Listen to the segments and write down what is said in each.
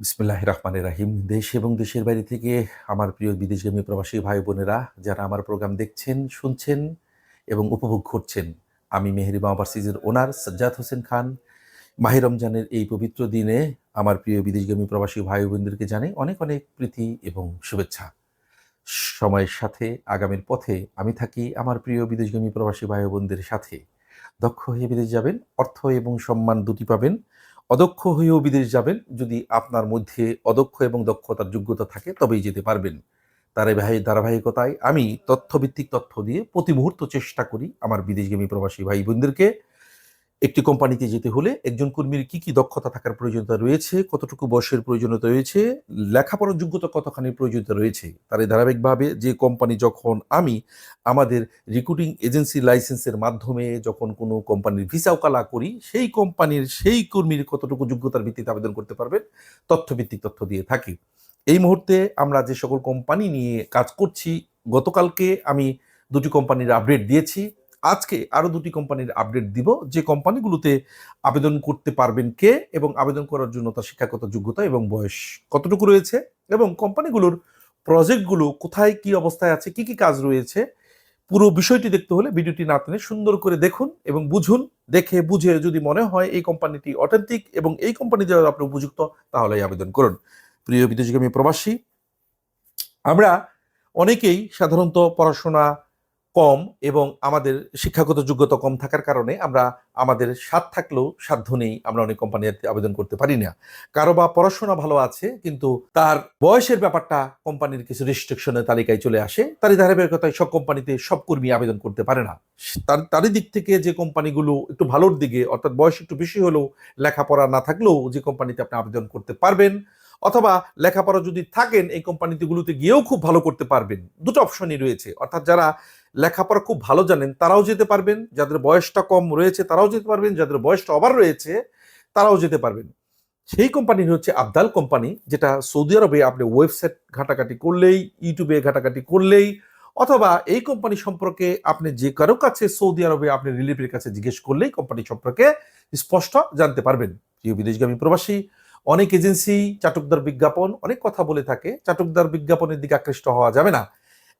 বিসমিল্লাহ রহমানের রাহিম দেশ এবং দেশের বাইরে থেকে আমার প্রিয় বিদেশগামী প্রবাসী ভাই বোনেরা, যারা আমার প্রোগ্রাম দেখছেন, শুনছেন এবং উপভোগ করছেন, আমি মেহেরিমা ওভারসিজের ওনার সজ্জাদ হোসেন খান। মাহে রমজানের এই পবিত্র দিনে আমার প্রিয় বিদেশগামী প্রবাসী ভাই বোনদেরকে জানাই অনেক অনেক প্রীতি এবং শুভেচ্ছা। সময়ের সাথে আগামীর পথে আমি থাকি আমার প্রিয় বিদেশগামী প্রবাসী ভাই বোনদের সাথে। দক্ষ হয়ে বিদেশ যাবেন, অর্থ এবং সম্মান দুটি পাবেন। অদক্ষ হয়েও বিদেশ যাবেন। যদি আপনার মধ্যে অদক্ষ এবং দক্ষতার যোগ্যতা থাকে, তবেই যেতে পারবেন। এই ধারাবাহিকতায় আমি তথ্যভিত্তিক তথ্য দিয়ে প্রতি মুহূর্ত চেষ্টা করি আমার বিদেশগামী প্রবাসী ভাই বোনদেরকে একটি কোম্পানিতে যেতে হলে একজন কর্মীর কি কি দক্ষতা থাকার প্রয়োজনীয়তা রয়েছে, কতটুকু বয়সের প্রয়োজনীয়তা রয়েছে, লেখাপড়ার যোগ্যতা কতখানি প্রয়োজনীয়তা রয়েছে, তার এই ধারাবাহিকভাবে যে কোম্পানি যখন আমি আমাদের রিক্রুটিং এজেন্সি লাইসেন্সের মাধ্যমে যখন কোনো কোম্পানির ভিসা ওকালা করি, সেই কোম্পানির সেই কর্মীর কতটুকু যোগ্যতার ভিত্তিতে আবেদন করতে পারবেন, তথ্যভিত্তিক তথ্য দিয়ে থাকি। এই মুহূর্তে আমরা যে সকল কোম্পানি নিয়ে কাজ করছি, গতকালকে আমি দুটি কোম্পানির আপডেট দিয়েছি। আজকে আরও দুটি কোম্পানির আপডেট দিব। যে কোম্পানিগুলোতে আবেদন করতে পারবেন কে এবং আবেদন করার জন্য তার শিক্ষাগত যোগ্যতা এবং বয়স কতটুকু রয়েছে এবং কোম্পানিগুলোর প্রজেক্টগুলো কোথায়, কি অবস্থায় আছে, কি কি কাজ রয়েছে, পুরো বিষয়টি দেখতে হলে ভিডিওটি না টেনে সুন্দর করে দেখুন এবং বুঝুন, দেখে বুঝে যদি মনে হয় এই কোম্পানিটি অথেন্টিক এবং এই কোম্পানি যারা আপনি উপযুক্ত, তাহলেই আবেদন করুন। প্রিয় বিদেশগামী প্রবাসী, আমরা অনেকেই সাধারণত পড়াশোনা কম এবং আমাদের শিক্ষাগত যোগ্যতা কম থাকার কারণে আমরা আমাদের স্বাদ থাকলেও সাধ্য নেই আমরা অনেক কোম্পানিতে আবেদন করতে পারি না। কারও বা পড়াশোনা ভালো আছে, কিন্তু তার বয়সের ব্যাপারটা কোম্পানির কিছু রেস্ট্রিকশনের তালিকায় চলে আসে, তারই ধারাবাহিকতায় সব কোম্পানিতে সব কর্মী আবেদন করতে পারে না। তার, তারই দিক থেকে যে কোম্পানিগুলো একটু ভালোর দিকে, অর্থাৎ বয়স একটু বেশি হলেও লেখাপড়া না থাকলেও যে কোম্পানিতে আপনি আবেদন করতে পারবেন, অথবা লেখাপড়া যদি থাকেন, এই কোম্পানিগুলোতে গিয়েও খুব ভালো করতে পারবেন। দুটো অপশনই রয়েছে। অর্থাৎ যারা লেখাপড়া খুব ভালো জানেন, তারাও যেতে পারবেন। যাদের বয়সটা কম রয়েছে, তারাও যেতে পারবেন। যাদের বয়সটা ওভার রয়েছে, তারাও যেতে পারবেন। সেই কোম্পানির হচ্ছে আবদাল কোম্পানি যেটা সৌদি আরবে আপনি ওয়েবসাইট ঘাটাঘাটি করলেই ইউটিউবে ঘাটাঘাটি করলেই, অথবা এই কোম্পানি সম্পর্কে আপনি যে কারও কাছে সৌদি আরবে আপনি রিলিফের কাছে জিজ্ঞেস করলেই কোম্পানি সম্পর্কে স্পষ্ট জানতে পারবেন। প্রিয় বিদেশগামী প্রবাসী, অনেক এজেন্সি চাটকদার বিজ্ঞাপন, অনেক কথা বলে থাকে। চাটকদার বিজ্ঞাপনের দিকে আকৃষ্ট হওয়া যাবে না।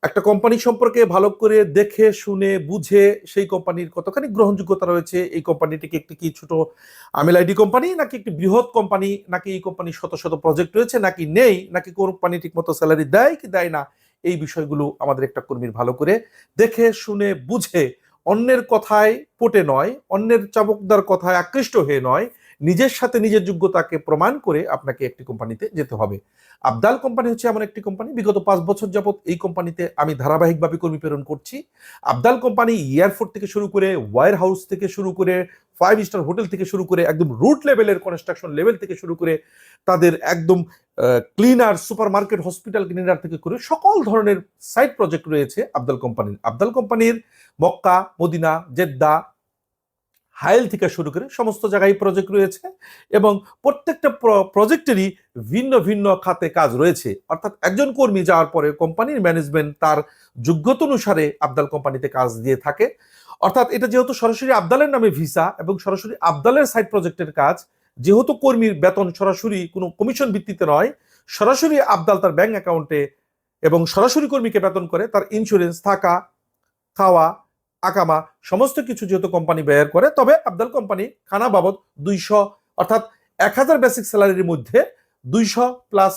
একটা কোম্পানি সম্পর্কে ভালো করে দেখে, শুনে, বুঝে সেই কোম্পানির কতখানি গ্রহণযোগ্যতা রয়েছে, এই কোম্পানিটিকে একটি কি ছোট আমিল আইডি কোম্পানি, নাকি একটি বৃহৎ কোম্পানি, নাকি এই কোম্পানির শত শত প্রজেক্ট রয়েছে, নাকি নেই, নাকি কোম্পানি ঠিকমতো স্যালারি দেয় কি দেয় না, এই বিষয়গুলো আমাদের একটা কর্মীর ভালো করে দেখে, শুনে, বুঝে, অন্যের কথায় পটে নয়, অন্যের চমকদার কথায় আকৃষ্ট হয়ে নয় নিজের সাথে নিজের যোগ্যতাকে প্রমাণ করে আপনাকে একটি কোম্পানিতে যেতে হবে। আবদাল কোম্পানি হচ্ছে এমন একটি কোম্পানি। বিগত পাঁচ বছর যাবৎ এই কোম্পানিতে আমি ধারাবাহিকভাবে কর্মী প্রেরণ করছি। আবদাল কোম্পানি এয়ারপোর্ট থেকে শুরু করে ওয়ার হাউস থেকে শুরু করে ফাইভ স্টার হোটেল থেকে শুরু করে একদম রুট লেভেলের কনস্ট্রাকশন লেভেল থেকে শুরু করে তাদের একদম cleaner super market hospital cleaner থেকে করে সকল ধরনের সাইড প্রজেক্ট রয়েছে আবদাল কোম্পানির। আবদাল কোম্পানির মক্কা, মদিনা, জেদ্দা হাইল থেকে শুরু করে সমস্ত জায়গায় প্রজেক্ট রয়েছে এবং প্রত্যেকটা প্রজেক্টেরই ভিন্ন ভিন্ন খাতে কাজ রয়েছে। অর্থাৎ একজন কর্মী যাওয়ার পরে কোম্পানির ম্যানেজমেন্ট তার যোগ্যতা অনুসারে আবদাল কোম্পানিতে কাজ দিয়ে থাকে। অর্থাৎ এটা যেহেতু সরাসরি আবদালের নামে ভিসা এবং সরাসরি আবদালের সাইড প্রজেক্টের কাজ, যেহেতু কর্মীর বেতন সরাসরি কোনো কমিশন ভিত্তিতে নয়, সরাসরি আবদাল তার ব্যাংক অ্যাকাউন্টে এবং সরাসরি কর্মীকে বেতন করে তার ইন্স্যুরেন্স থাকা, খাওয়া আকামা সমস্ত কিছু যেহেতু কোম্পানি ব্যয় করে, তবে আবদাল কোম্পানি খানা বাবদ দুইশো, অর্থাৎ এক হাজার বেসিক স্যালারির মধ্যে দুইশো প্লাস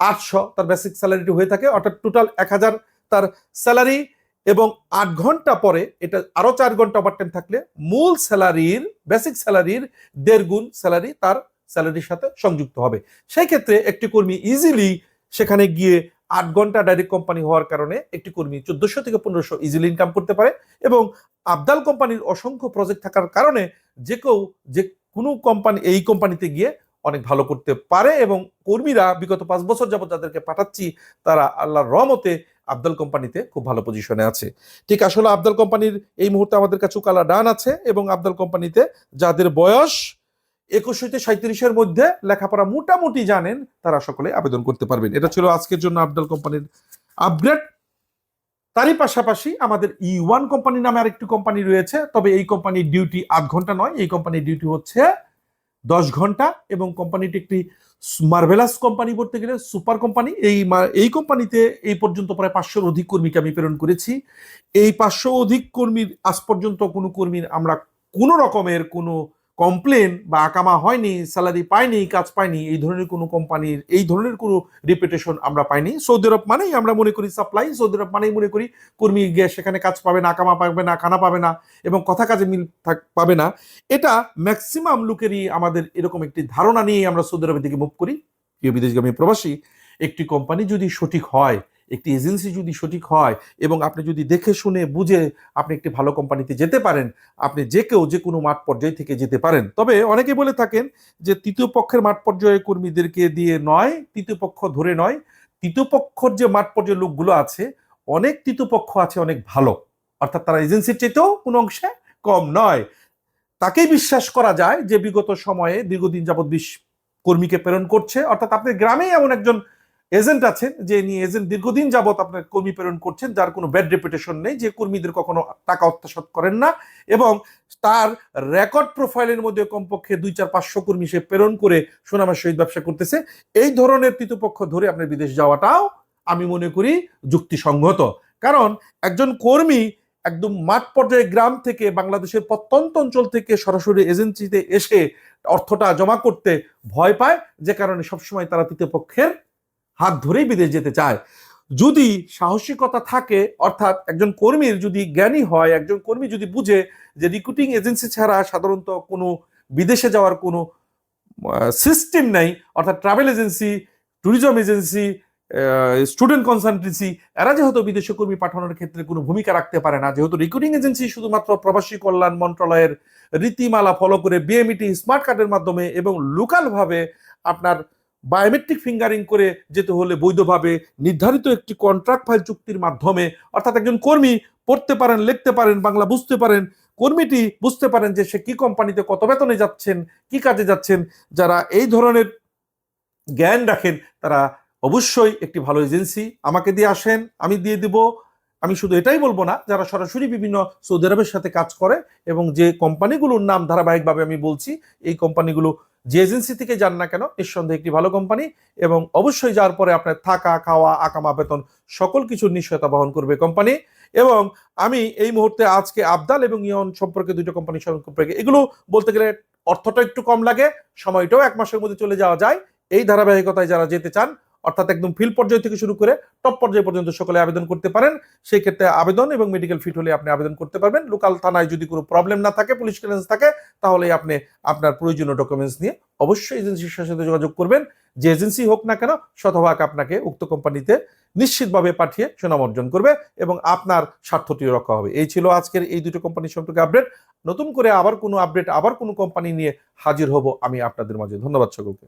আটশো তার বেসিক স্যালারিটি হয়ে থাকে, অর্থাৎ টোটাল এক হাজার তার স্যালারি এবং আট ঘণ্টা পরে এটা আরও চার ঘণ্টা ওভার টাইম থাকলে মূল স্যালারির বেসিক স্যালারির দেড় গুণ স্যালারি তার স্যালারির সাথে সংযুক্ত হবে। সেই ক্ষেত্রে একটি কর্মী ইজিলি সেখানে গিয়ে আট ঘণ্টা ডাইরেক্ট কোম্পানি হওয়ার কারণে একটি কর্মী চোদ্দশো থেকে পনেরোশো ইজিলি ইনকাম করতে পারে এবং আবদাল কোম্পানির অসংখ্য প্রজেক্ট থাকার কারণে যে কেউ, যে কোনো কোম্পানি এই কোম্পানিতে গিয়ে অনেক ভালো করতে পারে এবং কর্মীরা বিগত পাঁচ বছর যাবত যাদেরকে পাঠাচ্ছি, তারা আল্লাহর রহমতে আবদাল কোম্পানিতে খুব ভালো পজিশনে আছে। ঠিক আসলে আবদাল কোম্পানির এই মুহূর্তে আমাদের কাছে কালা ডান আছে এবং আবদাল কোম্পানিতে যাদের বয়স একুশ হইতে সাঁত্রিশের মধ্যে লেখাপড়া মোটামুটি জানেন, তারা সকলে আবেদন করতে পারবেন। এটা ছিল আজকের জন্য আবদাল কোম্পানির আপগ্রেড। তারই পাশাপাশি আমাদের ই ওয়ান কোম্পানি নামে আরেকটি কোম্পানি রয়েছে, তবে এই কোম্পানির ডিউটি আধ ঘণ্টা নয়, এই কোম্পানির ডিউটি হচ্ছে দশ ঘণ্টা এবং কোম্পানিটি একটি মার্ভেলাস কোম্পানি বলতে গেলে, সুপার কোম্পানি। এই এই কোম্পানিতে এই পর্যন্ত প্রায় পাঁচশোর অধিক কর্মীকে আমি প্রেরণ করেছি। এই পাঁচশো অধিক কর্মীর, আজ পর্যন্ত কোনো কর্মীর আমরা কোনো রকমের কোনো কমপ্লেন বা আকামা হয়নি, স্যালারি পাইনি, কাজ পাইনি, এই ধরনের কোনো কোম্পানির, এই ধরনের কোনো রিপুটেশন আমরা পাইনি। সৌদি আরব মানেই আমরা মনে করি সাপ্লাই সৌদি আরব মানেই মনে করি কর্মী গিয়ে সেখানে কাজ পাবে না, আকামা পাবে না, খানা পাবে না এবং কথা কাজে মিল থাক- পাবে না। এটা ম্যাক্সিমাম লোকেরই আমাদের এরকম একটি ধারণা নিয়ে আমরা সৌদি আরবের দিকে মুভ করি। প্রিয় বিদেশগামী প্রবাসী, একটি কোম্পানি যদি সঠিক হয় একটি এজেন্সি যদি সঠিক হয় এবং আপনি যদি দেখে শুনে, বুঝে আপনি একটি ভালো কোম্পানিতে যেতে পারেন, আপনি যে কেউ যে কোনো মাঠ পর্যায় থেকে যেতে পারেন। তবে অনেকে বলে থাকেন যে তৃতীয় পক্ষের মাঠ পর্যায়ে কর্মীদেরকে দিয়ে নয়, তৃতীয় পক্ষ ধরে নয়। তৃতীয় পক্ষর যে মাঠ পর্যায়ের লোকগুলো আছে, অনেক তৃতীয় পক্ষ আছে অনেক ভালো। অর্থাৎ তারা এজেন্সির চেয়েতেও কোনো অংশে কম নয়। তাকেই বিশ্বাস করা যায় যে বিগত সময়ে দীর্ঘদিন যাবৎ বিশ কর্মীকে প্রেরণ করছে। অর্থাৎ আপনার গ্রামেই এমন একজন এজেন্ট আছেন, যে নিয়ে এজেন্ট দীর্ঘদিন যাবৎ আপনার কর্মী প্রেরণ করছেন, যার কোনো ব্যাড রেপুটেশন নেই, যে কর্মীদের কখনো টাকা অত্যাসত করেন না এবং তার রেকর্ড প্রোফাইলের মধ্যে কমপক্ষে দুই চার পাঁচশো কর্মী সে প্রেরণ করে সুনামের সহিত ব্যবসা করতেছে। এই ধরনের তৃতীয়পক্ষ ধরে আপনার বিদেশ যাওয়াটাও আমি মনে করি যুক্তিসঙ্গত। কারণ একজন কর্মী একদম মাঠ পর্যায়ে গ্রাম থেকে বাংলাদেশের প্রত্যন্ত অঞ্চল থেকে সরাসরি এজেন্সিতে এসে অর্থটা জমা করতে ভয় পায়, যে কারণে সবসময় তারা তৃতীয় পক্ষের হাত ধরেই বিদেশ যেতে চায়। যদি সাহসিকতা থাকে, অর্থাৎ একজন কর্মীর যদি জ্ঞানী হয়, একজন কর্মী যদি বুঝে যে রিক্রুটিং এজেন্সি ছাড়া সাধারণত কোনো বিদেশে যাওয়ার কোনো সিস্টেম নাই, অর্থাৎ travel agency tourism agency student consultancy এরা যেহেতু বিদেশে কর্মী পাঠানোর ক্ষেত্রে কোনো ভূমিকা রাখতে পারে না, যেহেতু রিক্রুটিং এজেন্সি শুধুমাত্র প্রবাসী কল্যাণ মন্ত্রণালয়ের রীতিমালা ফলো করে বিএমইটি স্মার্ট কার্ডের মাধ্যমে এবং লোকালভাবে আপনার বায়োমেট্রিক ফিঙ্গারিং করে যেতে হলে বৈধভাবে নির্ধারিত একটি কন্ট্রাক্ট ফাইল চুক্তির মাধ্যমে, অর্থাৎ একজন কর্মী পড়তে পারেন, লিখতে পারেন, বাংলা বুঝতে পারেন, কর্মীটি বুঝতে পারেন যে সে কি কোম্পানিতে কত বেতনে যাচ্ছেন, কি কাজে যাচ্ছেন, যারা এই ধরনের জ্ঞান রাখেন, তারা অবশ্যই একটি ভালো এজেন্সি আমাকে দিয়ে আসেন, আমি দিয়ে দিব। আমি শুধু এটাই বলব না, যারা সরাসরি বিভিন্ন সৌদি আরবের সাথে কাজ করে এবং যে কোম্পানিগুলোর নাম ধারাবাহিকভাবে আমি বলছি, এই কোম্পানিগুলো যে এজেন্সি থেকে যান না কেন, নিঃসন্দেহে একটি ভালো কোম্পানি এবং অবশ্যই যাওয়ার পরে আপনার থাকা, খাওয়া, আকামা, বেতন সকল কিছুর নিশ্চয়তা বহন করবে কোম্পানি এবং আমি এই মুহূর্তে আজকে আবদাল এবং ইয়ন সম্পর্কে দুটো কোম্পানি সম্পর্কে এগুলো বলতে গেলে অর্থটা একটু কম লাগে, সময়টাও এক মাসের মধ্যে চলে যাওয়া যায়। এই ধারাবাহিকতায় যারা যেতে চান অর্থাৎ একদম ফিল্ড পর্যায় থেকে শুরু করে টপ পর্যায় পর্যন্ত সকলে আবেদন করতে পারেন। সেই ক্ষেত্রে আবেদন এবং মেডিকেল ফিট হলে আপনি আবেদন করতে পারবেন। লোকাল থানায় যদি কোনো প্রবলেম না থাকে পুলিশ ক্লিয়ারেন্স থাকে তাহলে আপনি আপনার প্রয়োজনীয় ডকুমেন্টস নিয়ে অবশ্যই এজেন্সির সাথে যোগাযোগ করবেন। যে এজেন্সি হোক না কেন, শতভাগ আপনাকে উক্ত কোম্পানিতে নিশ্চিতভাবে পাঠিয়ে সুনাম অর্জন করবে এবং আপনার স্বার্থটিও রক্ষা হবে। এই ছিল আজকের এই দুটো কোম্পানি সম্পর্কে আপডেট নতুন করে আবার কোনো আপডেট আবার কোনো কোম্পানি নিয়ে হাজির হব আমি আপনাদের মাঝে। ধন্যবাদ সকলকে।